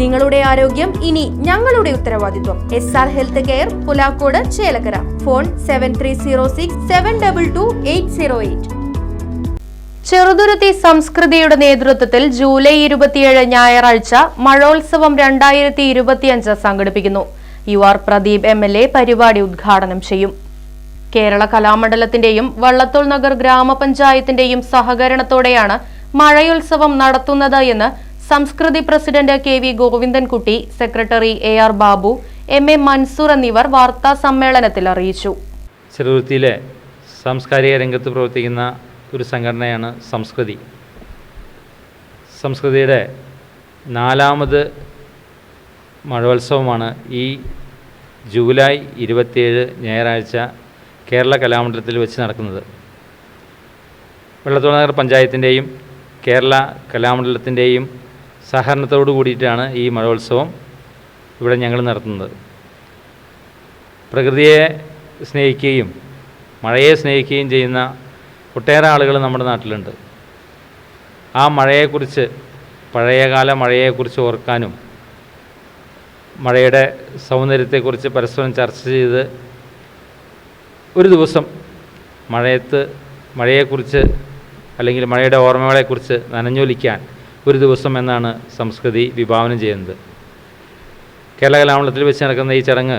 നിങ്ങളുടെ ആരോഗ്യം ഇനി ഞങ്ങളുടെ ഉത്തരവാദിത്വം. S R health care Pulakkode Chelakkara. Phone seven three zero six seven double two eight zero eight Cheruthuruthy സംസ്കൃതിയുടെ നേതൃത്വത്തിൽ ജൂലൈ ഇരുപത്തിയേഴ് ഞായറാഴ്ച മഴോത്സവം രണ്ടായിരത്തി ഇരുപത്തിയഞ്ച് സംഘടിപ്പിക്കുന്നു. U R Pradeep M L A പരിപാടി ഉദ്ഘാടനം ചെയ്യും. കേരള കലാമണ്ഡലത്തിന്റെയും വള്ളത്തോൾ നഗർ ഗ്രാമപഞ്ചായത്തിന്റെയും സഹകരണത്തോടെയാണ് മഴയുത്സവം നടത്തുന്നത് എന്ന് Samskriti president K V Govindankutty secretary A R Babu M A Mansoor എന്നിവർ വാർത്താ സമ്മേളനത്തിൽ അറിയിച്ചു. ചെറുതുരുത്തിയിലെ സാംസ്കാരിക രംഗത്ത് പ്രവർത്തിക്കുന്ന ഒരു സംഘടനയാണ് സംസ്കൃതി. സംസ്കൃതിയുടെ നാലാമത് മഴോത്സവമാണ് ഈ ജൂലൈ ഇരുപത്തിയേഴ് ഞായറാഴ്ച കേരള കലാമണ്ഡലത്തിൽ വെച്ച് നടക്കുന്നത്. വെള്ളത്തോളനഗർ പഞ്ചായത്തിന്റെയും കേരള കലാമണ്ഡലത്തിന്റെയും സഹകരണത്തോടു കൂടിയിട്ടാണ് ഈ മഴോത്സവം ഇവിടെ ഞങ്ങൾ നടത്തുന്നത്. പ്രകൃതിയെ സ്നേഹിക്കുകയും മഴയെ സ്നേഹിക്കുകയും ചെയ്യുന്ന ഒട്ടേറെ ആളുകൾ നമ്മുടെ നാട്ടിലുണ്ട്. ആ മഴയെക്കുറിച്ച് പഴയകാല മഴയെക്കുറിച്ച് ഓർക്കാനും മഴയുടെ സൗന്ദര്യത്തെക്കുറിച്ച് പരസ്പരം ചർച്ച ചെയ്ത് ഒരു ദിവസം മഴയത്ത് മഴയെക്കുറിച്ച് അല്ലെങ്കിൽ മഴയുടെ ഓർമ്മകളെക്കുറിച്ച് നനഞ്ഞൊലിക്കാൻ ഒരു ദിവസം എന്നാണ് സംസ്കൃതി വിഭാവനം ചെയ്യുന്നത്. കേരള കലാമണ്ഡലത്തിൽ വെച്ച് നടക്കുന്ന ഈ ചടങ്ങ്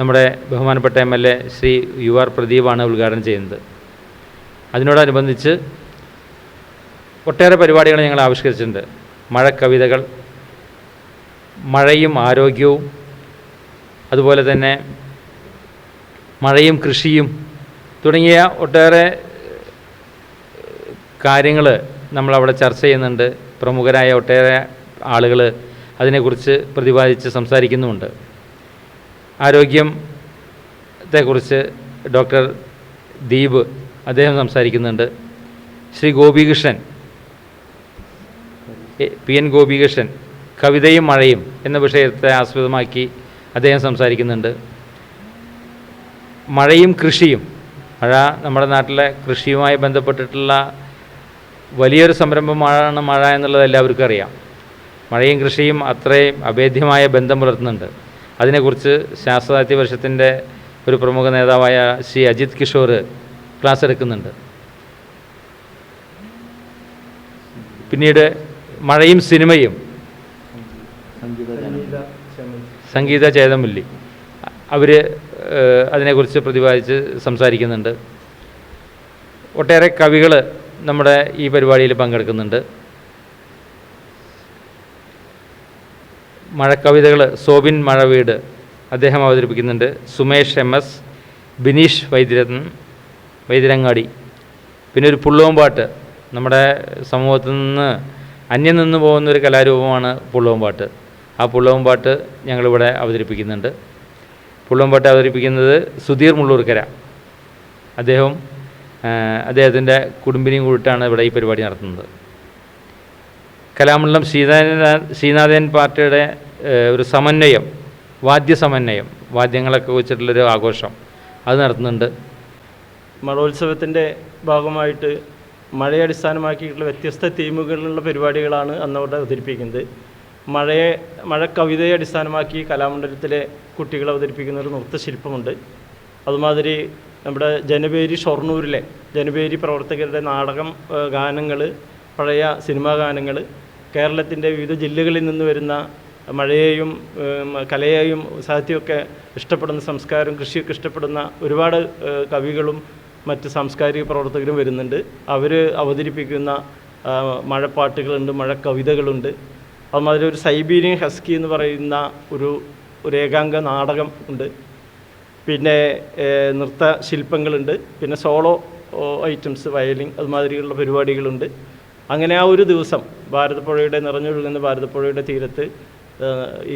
നമ്മുടെ ബഹുമാനപ്പെട്ട M L A Shri U R പ്രദീപാണ് ഉദ്ഘാടനം ചെയ്യുന്നത്. അതിനോടനുബന്ധിച്ച് ഒട്ടേറെ പരിപാടികൾ ഞങ്ങൾ ആവിഷ്കരിച്ചിട്ടുണ്ട്. മഴക്കവിതകൾ മഴയും ആരോഗ്യവും അതുപോലെ തന്നെ മഴയും കൃഷിയും തുടങ്ങിയ ഒട്ടേറെ കാര്യങ്ങൾ നമ്മളവിടെ ചർച്ച ചെയ്യുന്നുണ്ട്. പ്രമുഖരായ ഒട്ടേറെ ആളുകൾ അതിനെക്കുറിച്ച് പ്രതിപാദിച്ച് സംസാരിക്കുന്നുമുണ്ട്. ആരോഗ്യത്തെക്കുറിച്ച് ഡോക്ടർ ദീപ് അദ്ദേഹം സംസാരിക്കുന്നുണ്ട്. ശ്രീ ഗോപികൃഷ്ണൻ പി എൻ ഗോപികൃഷ്ണൻ കവിതയും മഴയും എന്ന വിഷയത്തെ ആസ്പദമാക്കി അദ്ദേഹം സംസാരിക്കുന്നുണ്ട്. മഴയും കൃഷിയും മഴ നമ്മുടെ നാട്ടിലെ കൃഷിയുമായി ബന്ധപ്പെട്ടിട്ടുള്ള വലിയൊരു സംരംഭമാണ് മഴ എന്നുള്ളത് എല്ലാവർക്കും അറിയാം. മഴയും കൃഷിയും അത്രയും അഭേദ്യമായ ബന്ധം പുലർത്തുന്നുണ്ട്. അതിനെക്കുറിച്ച് ശാസ്ത്രസാഹിത്യ പരിഷത്തിന്റെ ഒരു പ്രമുഖ നേതാവായ ശ്രീ അജിത് കിഷോർ ക്ലാസ് എടുക്കുന്നുണ്ട്. പിന്നീട് മഴയും സിനിമയും. സംഗീത ചേതമുല്ലി അവർ അതിനെക്കുറിച്ച് പ്രതിപാദിച്ച് സംസാരിക്കുന്നുണ്ട്. ഒട്ടേറെ കവികൾ നമ്മുടെ ഈ പരിപാടിയിൽ പങ്കെടുക്കുന്നുണ്ട്. മഴക്കവിതകൾ സോബിൻ മഴവീട് അദ്ദേഹം അവതരിപ്പിക്കുന്നുണ്ട്. Sumesh M S Bineesh Vaidyaran Vaidyarangadi. പിന്നെ ഒരു പുള്ളോമ്പാട്ട് നമ്മുടെ സമൂഹത്തിൽ നിന്ന് അന്യം നിന്ന് പോകുന്ന ഒരു കലാരൂപമാണ് പുള്ളോമ്പാട്ട് ആ പുള്ളോമ്പാട്ട് ഞങ്ങളിവിടെ അവതരിപ്പിക്കുന്നുണ്ട്. പുള്ളോമ്പാട്ട് അവതരിപ്പിക്കുന്നത് സുധീർ മുള്ളൂർക്കര. അദ്ദേഹം അദ്ദേഹത്തിന്റെ കുടുംബിനെയും കൂടിയിട്ടാണ് ഇവിടെ ഈ പരിപാടി നടത്തുന്നത്. കലാമണ്ഡലം ശ്രീനാഥൻ ശ്രീനാഥൻ പാർട്ടിയുടെ ഒരു സമന്വയം വാദ്യ സമന്വയം വാദ്യങ്ങളൊക്കെ വെച്ചിട്ടുള്ളൊരു ആഘോഷം അത് നടത്തുന്നുണ്ട്. മഴോത്സവത്തിന്റെ ഭാഗമായിട്ട് മഴയെ അടിസ്ഥാനമാക്കിയിട്ടുള്ള വ്യത്യസ്ത തീമുകളിലുള്ള പരിപാടികളാണ് അന്നവിടെ അവതരിപ്പിക്കുന്നത്. മഴയെ മഴ കവിതയെ അടിസ്ഥാനമാക്കി കലാമണ്ഡലത്തിലെ കുട്ടികൾ അവതരിപ്പിക്കുന്ന ഒരു നൃത്തശില്പമുണ്ട്. അതുമാതിരി നമ്മുടെ ജനപേരി ഷൊർണൂരിലെ ജനപേരി പ്രവർത്തകരുടെ നാടകം ഗാനങ്ങൾ പഴയ സിനിമാ ഗാനങ്ങൾ കേരളത്തിന്റെ വിവിധ ജില്ലകളിൽ നിന്ന് വരുന്ന മഴയെയും കലയെയും സാഹിത്യമൊക്കെ ഇഷ്ടപ്പെടുന്ന സംസ്കാരം കൃഷിയൊക്കെ ഇഷ്ടപ്പെടുന്ന ഒരുപാട് കവികളും മറ്റ് സാംസ്കാരിക പ്രവർത്തകരും വരുന്നുണ്ട്. അവർ അവതരിപ്പിക്കുന്ന മഴപ്പാട്ടുകളുണ്ട് മഴക്കവിതകളുണ്ട്. അതുമാതിരി ഒരു സൈബീരിയൻ ഹസ്കി എന്ന് പറയുന്ന ഒരു ഒരു ഏകാംഗ നാടകം ഉണ്ട്. പിന്നെ നൃത്ത ശില്പങ്ങളുണ്ട്. പിന്നെ സോളോ ഐറ്റംസ് വയലിൻ അതുമാതിരിയുള്ള പരിപാടികളുണ്ട്. അങ്ങനെ ആ ഒരു ദിവസം ഭാരതപ്പുഴയുടെ നിറഞ്ഞൊഴുകുന്ന ഭാരതപ്പുഴയുടെ തീരത്ത്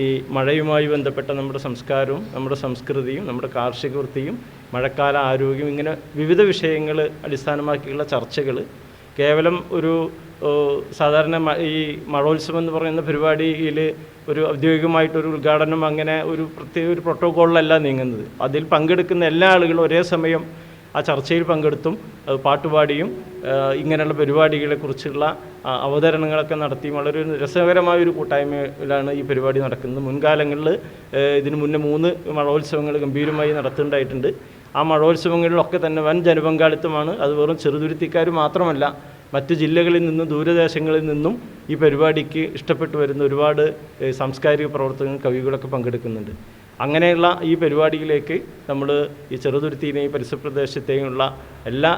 ഈ മഴയുമായി ബന്ധപ്പെട്ട നമ്മുടെ സംസ്കാരവും നമ്മുടെ സംസ്കൃതിയും നമ്മുടെ കാർഷിക വൃത്തിയും മഴക്കാല ആരോഗ്യം ഇങ്ങനെ വിവിധ വിഷയങ്ങൾ അടിസ്ഥാനമാക്കിയുള്ള ചർച്ചകൾ കേവലം ഒരു സാധാരണ ഈ മഴോത്സവം എന്ന് പറയുന്ന പരിപാടിയിൽ ഒരു ഔദ്യോഗികമായിട്ടൊരു ഉദ്ഘാടനം അങ്ങനെ ഒരു പ്രത്യേക ഒരു പ്രോട്ടോക്കോളിലല്ല നീങ്ങുന്നത്. അതിൽ പങ്കെടുക്കുന്ന എല്ലാ ആളുകളും ഒരേ സമയം ആ ചർച്ചയിൽ പങ്കെടുത്തും പാട്ടുപാടിയും ഇങ്ങനെയുള്ള പരിപാടികളെക്കുറിച്ചുള്ള അവതരണങ്ങളൊക്കെ നടത്തി വളരെ രസകരമായ ഒരു കൂട്ടായ്മയിലാണ് ഈ പരിപാടി നടക്കുന്നത്. മുൻകാലങ്ങളിൽ ഇതിനു മുന്നേ മൂന്ന് മഴോത്സവങ്ങൾ ഗംഭീരമായി നടത്തുന്നുണ്ടായിട്ടുണ്ട്. ആ മഴോത്സവങ്ങളിലൊക്കെ തന്നെ വൻ ജനപങ്കാളിത്തമാണ്. അത് വെറും ചെറുതുരുത്തിക്കാർ മാത്രമല്ല മറ്റ് ജില്ലകളിൽ നിന്നും ദൂരദേശങ്ങളിൽ നിന്നും ഈ പരിപാടിക്ക് ഇഷ്ടപ്പെട്ടു വരുന്ന ഒരുപാട് സാംസ്കാരിക പ്രവർത്തകരും കവികളൊക്കെ പങ്കെടുക്കുന്നുണ്ട്. അങ്ങനെയുള്ള ഈ പരിപാടിയിലേക്ക് നമ്മൾ ഈ ചെറുതുരുത്തിനെയും പരിസരപ്രദേശത്തെയുമുള്ള എല്ലാ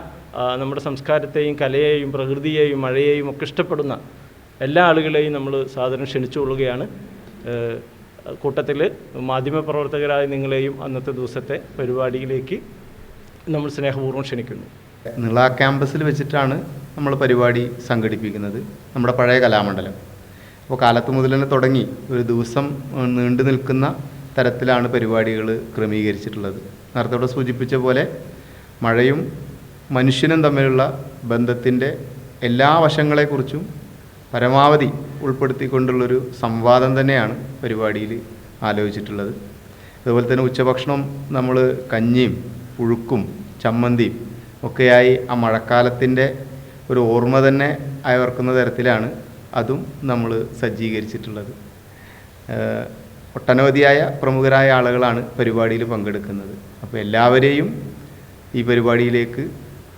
നമ്മുടെ സംസ്കാരത്തെയും കലയെയും പ്രകൃതിയെയും മഴയെയും ഒക്കെ ഇഷ്ടപ്പെടുന്ന എല്ലാ ആളുകളെയും നമ്മൾ സാധാരണ ക്ഷണിച്ചുകൊള്ളുകയാണ്. കൂട്ടത്തിൽ മാധ്യമപ്രവർത്തകരായ നിങ്ങളെയും അന്നത്തെ ദിവസത്തെ പരിപാടിയിലേക്ക് നമ്മൾ സ്നേഹപൂർവം ക്ഷണിക്കുന്നു. നിള ക്യാമ്പസിൽ വെച്ചിട്ടാണ് നമ്മൾ പരിപാടി സംഘടിപ്പിക്കുന്നത്. നമ്മുടെ പഴയ കലാമണ്ഡലം. അപ്പോൾ കാലത്ത് മുതൽ തന്നെ തുടങ്ങി. ഒരു ദിവസം നീണ്ടു നിൽക്കുന്ന തരത്തിലാണ് പരിപാടികൾ ക്രമീകരിച്ചിട്ടുള്ളത്. നേരത്തെ ഇവിടെ സൂചിപ്പിച്ച പോലെ മഴയും മനുഷ്യനും തമ്മിലുള്ള ബന്ധത്തിന്റെ എല്ലാ വശങ്ങളെക്കുറിച്ചും പരമാവധി ഉൾപ്പെടുത്തിക്കൊണ്ടുള്ളൊരു സംവാദം തന്നെയാണ് പരിപാടിയിൽ ആലോചിച്ചിട്ടുള്ളത്. അതുപോലെ തന്നെ ഉച്ചഭക്ഷണം നമ്മൾ കഞ്ഞിയും പുഴുക്കും ചമ്മന്തിയും ഒക്കെയായി ആ മഴക്കാലത്തിന്റെ ഒരു ഓർമ്മ തന്നെ അയവർക്കുന്ന തരത്തിലാണ് അതും നമ്മൾ സജ്ജീകരിച്ചിട്ടുള്ളത്. ഒട്ടനവധിയായ പ്രമുഖരായ ആളുകളാണ് പരിപാടിയിൽ പങ്കെടുക്കുന്നത്. അപ്പോൾ എല്ലാവരെയും ഈ പരിപാടിയിലേക്ക്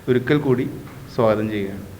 ഒരിക്കൽ കൂടി സ്വാഗതം ചെയ്യുകയാണ്.